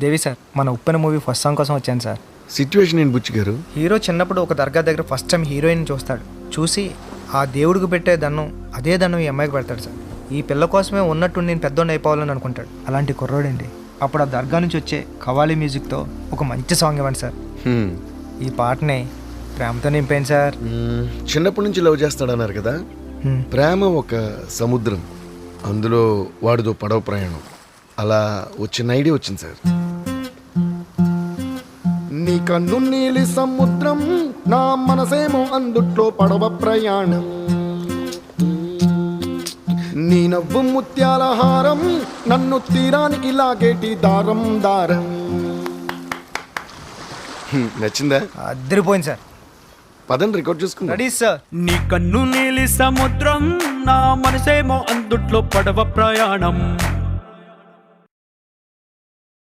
దేవి sir మన ఉప్పెన movie first song కోసం వచ్చాను సార్. సిచ్యువేషన్ ఏంటి బుచ్చి గారు? హీరో చిన్నప్పుడు ఒక దర్గా దగ్గర ఫస్ట్ టైం హీరోయిన్ చూస్తాడు. చూసి ఆ దేవుడికి పెట్టే దండం అదే దండం ఈ అమ్మాయికి పెడతాడు సార్. ఈ పిల్ల కోసమే ఉన్నట్టు నేను పెద్దోడిని అయిపోవాలని అనుకుంటాడు. అలాంటి కుర్రోడండి అప్పుడు ఆ దర్గా నుంచి వచ్చే కవాలి మ్యూజిక్తో ఒక మంచి సాంగ్ ఇవ్వండి సార్. ఈ పాటని ప్రేమతో నింపేయండి సార్. చిన్నప్పటి నుంచి లవ్ చేస్తాడన్నారు కదా. ప్రేమ ఒక సముద్రం. అందులో వాడిదో పడవ ప్రయాణం. అలా వచ్చిన ఐడియా వచ్చింది సార్. నీ కన్ను నీలి సముద్రం నా మనసేమో అందుట్లో పడవ ప్రయాణం. నీ నవ్వు ముత్యాల హారం నన్ను తీరానికి లాగేటి దారం దారం. హ్మ్, నచ్చిందా? అద్దరిపోయింది సార్. పదండి రికార్డ్ చేసుకుందాం. Ready sir. నీ కన్ను నీలి సముద్రం నా మనసేమో అందుట్లో పడవ ప్రయాణం.